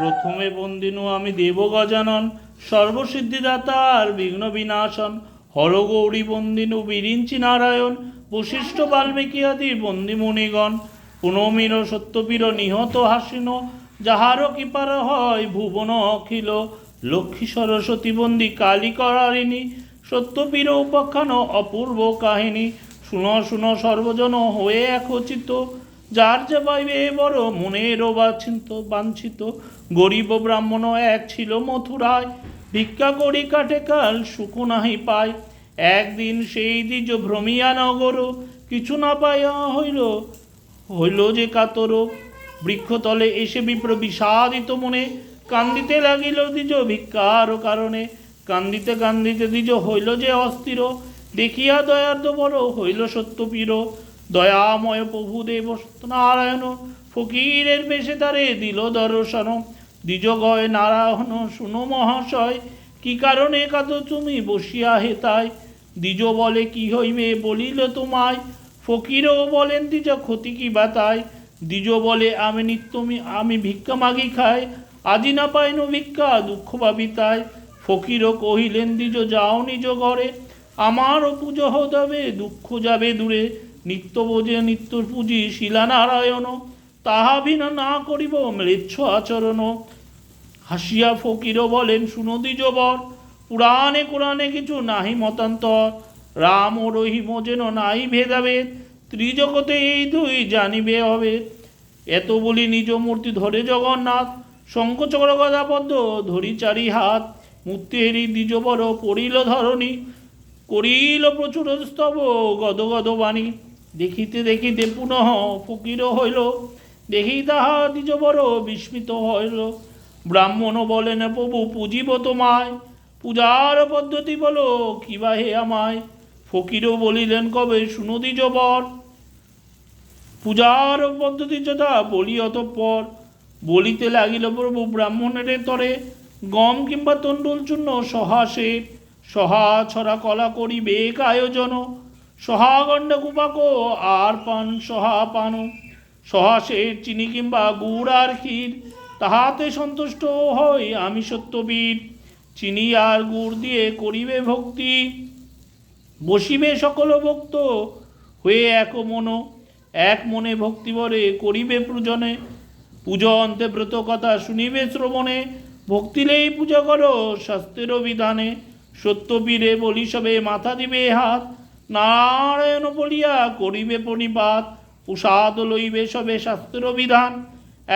প্রথমে বন্দিনু আমি দেব গজানন সর্বসিদ্ধিদাতার বিঘ্ন বিনাশন। হরগৌরী বন্দিনু বিরিঞ্চি নারায়ণ, বশিষ্ঠ বাল্মীকি আদি বন্দি মুনিগণ। পুনমির সত্যবীর নিহত হাসিন, যাহারও কৃপার হয় ভুবন অখিল। লক্ষ্মী সরস্বতী বন্দি কালী করারিণী সত্যবীর উপাখ্যান অপূর্ব কাহিনী। শুনো শুনো সর্বজন হয়ে একচিত যার যে পাইবে বড় মনেরও বাঞ্ছিত বাঞ্ছিত, গরিব ব্রাহ্মণ এক ছিল মথুরায়। ভিক্ষা করি কাটে কাল সুখ নাহি পায় একদিন সেই দ্বিজ ভ্রমিয়া নগর কিছু না পাইয়া হইল হইল যে কাতর। বৃক্ষতলে এসে বিপ্র বিষাদিত মনে কান্দিতে লাগিল দ্বিজ ভিক্ষার কারণে। কান্দিতে কান্দিতে দ্বিজ হইল যে অস্থির। দেখিয়া দয়ার্দ বড় হইল সত্যপীর। দয়াময় প্রভু দেব নারায়ণ ফকিরের বেশে তারে দিল দর্শন। দ্বিজ গয় নারায়ণ, শুনো মহাশয়, কি কারণে কাঁদো তুমি বসিয়া হেতায় দ্বিজ বলে কি হইবে বলিল তোমায়? ফকিরও বলেন দ্বিজ ক্ষতি কি বাতায় দ্বিজ বলে, আমি নিত্যমি, আমি ভিক্ষা মাগি খাই, আজি না পাইন ভিক্ষা, দুঃখ ভাবিতায় ফকিরও কহিলেন, দ্বিজ যাও নিজ ঘরে, আমারও পুজো হতাবে দুঃখ যাবে দূরে। নিত্য বোঝে নিত্য পুঁজি শিলানারায়ণ, তাহা বিনা না করিব ম্লেচ্ছ আচরণ। হাসিয়া ফকিরও বলেন, সুনদী দ্বিজ বর পুরাণে কোরআনে কিছু নাহি মতান্তর। রাম ও রহিম যেন নাই ভেদাভেদ, ত্রিজগতে এই দুই জানিবে হবে এত বলি নিজ মূর্তি ধরে জগন্নাথ শঙ্কচক্র গদাপদ্ম ধরি চারি হাত। মূর্তি হেরি দ্বিজ বড় পড়িল ধরণী, করিল প্রচুর স্তব গদ গদ বাণী। দেখিতে দেখিতে পুনঃ ফকির হইল। দেখি তাহা দ্বিজ বড় বিস্মিত হইল। ব্রাহ্মণ বলেন, প্রভু, পুজিব তোমায়। পূজার পদ্ধতি বলো কিবা হে আমায়? ফকিরও বলিলেন, কবে শুনো দ্বিজ বর? পূজার পদ্ধতি যথা বলি অতঃপর। বলিতে লাগিল, প্রভু, ব্রাহ্মণের তরে গম কিংবা তণ্ডুল চূর্ণ সহাসে সহা ছড়া কলা করি বেক আয়োজন। সহাগণ্ড কুপাক আর পান সহা পান সহাসের চিনি কিংবা গুড় আর ক্ষীর, তাহাতে সন্তুষ্ট হই আমি সত্যবীর। চিনি আর গুড় দিয়ে করিবে ভক্তি। বসিবে সকল ভক্ত, হয়ে এক মন, এক মনে ভক্তিবরে করিবে পূজনে। পুজো অন্তে ব্রত কথা শুনিবে শ্রবণে ভক্তিলেই পূজা করো শাস্ত্রের বিধানে সত্যবীরে বলি সবে মাথা দিবে হাত নারায়ণ বলিয়া করিবে প্রণিপাত প্রসাদ লইবে সবে শাস্ত্রের বিধান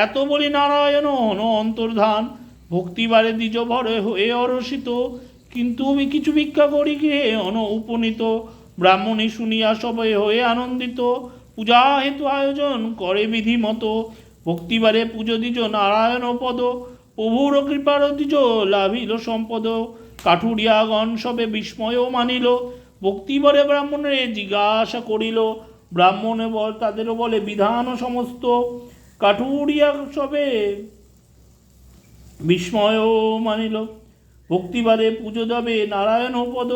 এত বলি নারায়ণ হন অন্তর্ধান, ভক্তিবারে দ্বিজ ভরে হয়ে অরসিত। কিন্তু আমি কিছু ভিক্ষা করি গৃহে অন উপনীত ব্রাহ্মণী শুনিয়া সবে হয়ে আনন্দিত। পূজা হেতু আয়োজন করে বিধি মতো ভক্তিবারে পুজো দিজ নারায়ণ পদ। প্রভুর কৃপার দিজ লাভিল সম্পদ। কাঠুরিয়াগণ সবে বিস্ময় মানিল। ভক্তিবরে ব্রাহ্মণে জিজ্ঞাসা করিল, ব্রাহ্মণে তাদেরও বলে, বিধান সমস্ত। কাঠুরিয়া সবে বিস্ময় মানিল। ভক্তিবারে পুজো দেবে নারায়ণ পদ,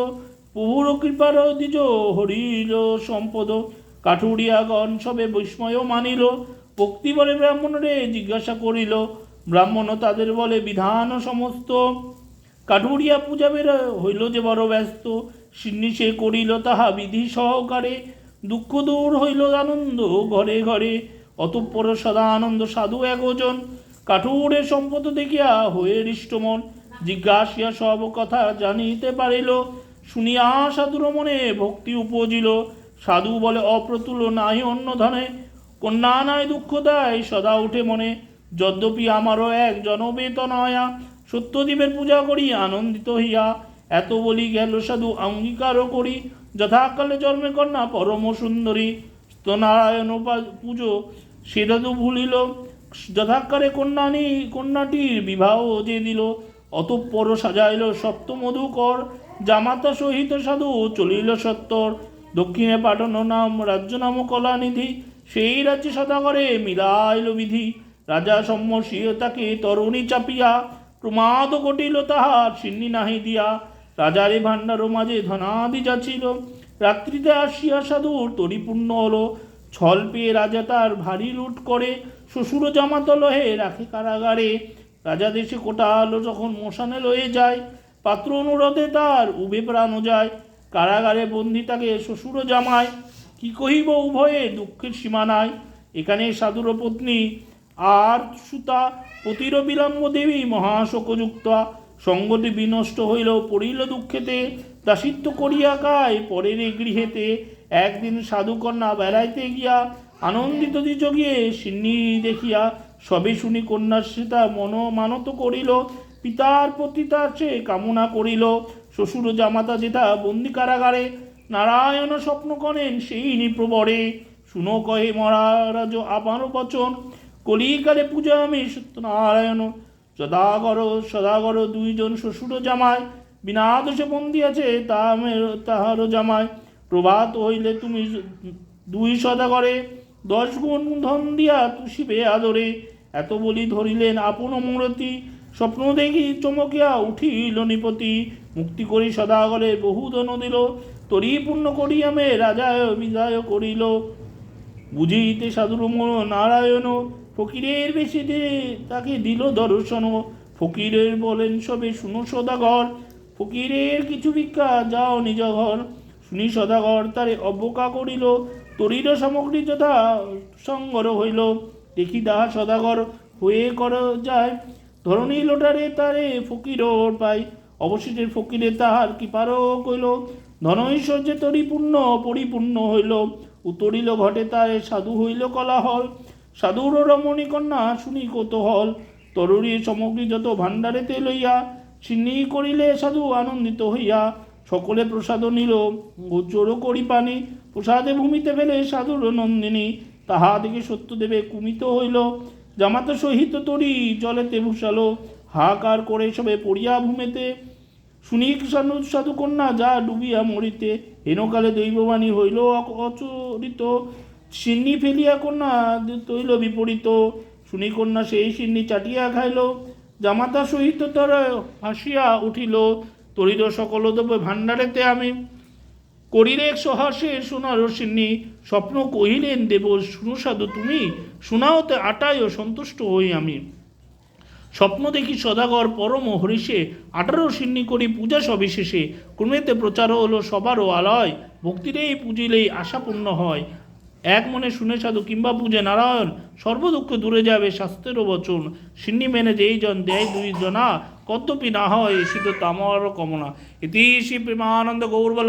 প্রভুর কৃপার দ্বিজ হরিল সম্পদ। কাঠুরিয়াগণ সবে বিস্ময় মানিল, ভক্তিবরে ব্রাহ্মণরে জিজ্ঞাসা করিল, ব্রাহ্মণ তাদের বলে, বিধান সমস্ত। কাঠুরিয়া পূজা বের হইল যে বড় ব্যস্ত সে করিল তাহা বিধি সহকারে। দুঃখ দূর হইল আনন্দ ঘরে ঘরে। অতঃপর সদা আনন্দ সাধু একজন। কাঠুরের সম্পদ দেখিয়া হয়ে হৃষ্টমন। জিজ্ঞাসিয়া সব কথা জানিতে পারিল। শুনিয়া সাধুর মনে ভক্তি উপজিল। সাধু বলে, অপ্রতুল নাই অন্য ধনে। কন্যা নাই দুঃখ দেয়, সদা উঠে মনে। যদ্যপি আমারও এক জনবেতনয়া সত্যদেবের পূজা করি, আনন্দিত হইয়া। এত বলি গেল সাধু অঙ্গীকারও করি, যথাকালে জন্মে কন্যা পরম সুন্দরী। নারায়ণ পুজো সেটা তো ভুলিল যথাকারে কন্যানি, কন্যাটির বিবাহ যে দিল। অতঃপর সাজাইল সপ্ত মধুকর, জামাতা সহিত সাধু চলিল সত্তর। দক্ষিণে পাঠানো নাম, রাজ্য নাম কলানিধি, সেই রাজ্যে সদাগরে মিলাইল বিধি। রাজা সম্মসীয় তাকে তরুণী চাপিয়া, প্রমাদ ঘটিল তাহার সিন্নি নাহি দিয়া। রাজারে ভাণ্ডার মাঝে ধনাদি যাচ্ছিল রাত্রিতে আসিয়া সাধুর তরিপূর্ণ হলো। ছল পেয়ে রাজা তার ভারী লুট করে শ্বশুর জামাত লহে রাখে কারাগারে। রাজা দেশে কোটা আলো যখন মশানে লয়ে যায়, পাত্র অনুরোধে তার উবে প্রাণ যায়। কারাগারে বন্দি তাকে শ্বশুর জামায় কি কহিব উভয়ে দুঃখের সীমা নাই। এখানে সাধুর পত্নী আর সুতা পতির বিলম্ব দেবী মহাশোকযুক্তা সঙ্গটি বিনষ্ট হইল পড়িল দুঃখেতে দাসিত্ব করিয়া কায় পরের গৃহেতে। একদিন সাধুকন্যা বেড়াইতে গিয়া আনন্দিত দ্বিজ গিয়ে সিন্নি দেখিয়া সবে শুনি কন্যার সীতা মন মানত করিল, পিতার প্রতি তার সে কামনা করিল। শ্বশুর জামাতা যেটা বন্দি কারাগারে, নারায়ণ স্বপ্ন করেন সেই নিপ্রবরে। শুনো কহে মহারাজ আমার বচন, কলিকালে পূজা আমি সত্যনারায়ণ সদাগর সদাগর দুইজন শ্বশুর জামায় বিনা দোষে বন্দি আছে তাহারও জামায় প্রভাত হইলে তুমি দুই সদাগরে, দশ গুণ ধন দিয়া তুষিবে আদরে। এত বলি ধরিলেন আপন মূরতি স্বপ্ন দেখি চমকিয়া উঠিল নিপতি। মুক্তি করি সদাগরে বহু ধন দিল। তরি পূর্ণ করি আমি, রাজায় বিদায় করিল। বুঝিতে সাধুর নারায়ণ। ফকিরের বেশি দে তাকে দিল দর্শন। ফকিরের বলেন, সবে শুনো সদাগর, ফকিরের কিছু ভিক্ষা যাও নিজ ঘর। শুনি সদাগর তারে অবকা করিল তরির সামগ্রী যথা সঙ্গর হইল। দেখি তাহা সদাগর হয়ে কর যায়। ধরণী লোটারে তারে ফকির পাই অবশেষে ফকিরে তাহার কি পারো কইল ধনৈশ্বর্যে তরিপূর্ণ, পরিপূর্ণ হইল। উতরিল ঘটে তারে সাধু হইল কলাহল। সাধুর রমণী কন্যা, শুনি কৌতূহল। তরুরী সামগ্রী যত ভাণ্ডারেতে লইয়া, ছিন্নি করিলে সাধু আনন্দিত হইয়া। সকলে প্রসাদ নিল, গোচরও করি পানি। প্রসাদে ভূমিতে ফেলে সাধুর নন্দিনী। তাহা দেখে সত্যদেবে কুমিত হইল। জামাতা সহিত তরি জলেতে ভূষালো। হাহাকার করে সবে পড়িয়া ভূমেতে। শুনি সাধু সাধু কন্যা, যা ডুবিয়া মরিতে। হেনকালে দৈববাণী হইল অচরিত। সিন্নি ফেলিয়া কন্যা তৈল বিপরীত। শুনি কন্যা সেই সিন্নি চাটিয়া খাইল। জামাতা সহিত তার হাসিয়া উঠিল। তরির সকল দেব ভাণ্ডারেতে আমি করিলে সহাসে সোনার সিন্নি। স্বপ্ন কহিলেন, দেব, শুনো সাধু, তুমি শোনাওতে আটায় সন্তুষ্ট হই আমি। স্বপ্ন দেখি সদাগর পরম হরিষে। আঠারো সিন্নি করি পূজা সবিশেষে। ক্রমেতে প্রচার হলো সবারও আলয়। ভক্তিরেই পুজিলেই আশাপূর্ণ হয়। এক মনে শুনে সাধু কিংবা বুঝে নারায়ণ, সর্বদুঃখ দূরে যাবে শাস্ত্রেরও বচন। সিন্নি মেনে যেই জন দেয় দুই জনা কদ্যপি না হয় এসিত তামার কমনা। ইতি শ্রী প্রেমানন্দ গৌরবল